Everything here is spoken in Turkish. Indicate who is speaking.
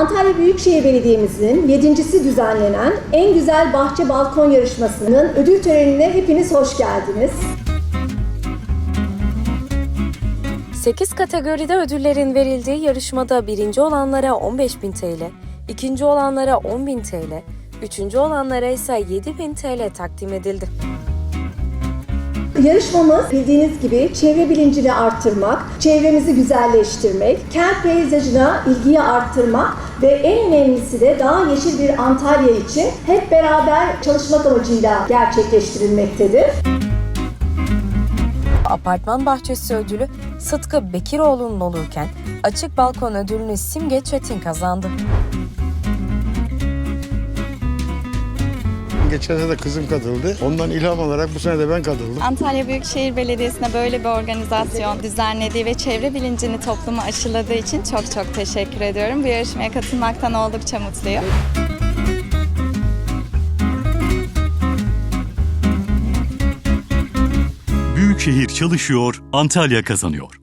Speaker 1: Antalya Büyükşehir Belediye'mizin yedincisi düzenlenen En Güzel Bahçe Balkon Yarışması'nın ödül törenine hepiniz hoş geldiniz.
Speaker 2: 8 kategoride ödüllerin verildiği yarışmada birinci olanlara 15.000 TL, ikinci olanlara 10.000 TL, üçüncü olanlara ise 7.000 TL takdim edildi.
Speaker 1: Yarışmamız bildiğiniz gibi çevre bilincini arttırmak, çevremizi güzelleştirmek, kent peyzajına ilgiyi arttırmak ve en önemlisi de daha yeşil bir Antalya için hep beraber çalışmak amacıyla gerçekleştirilmektedir.
Speaker 2: Apartman bahçesi ödülü Sıtkı Bekiroğlu'nun olurken açık balkon ödülünü Simge Çetin kazandı.
Speaker 3: Geçen sene de kızım katıldı. Ondan ilham alarak bu sene de ben katıldım.
Speaker 4: Antalya Büyükşehir Belediyesi'ne böyle bir organizasyon düzenlediği ve çevre bilincini topluma aşıladığı için çok çok teşekkür ediyorum. Bu yarışmaya katılmaktan oldukça mutluyum.
Speaker 5: Büyükşehir çalışıyor, Antalya kazanıyor.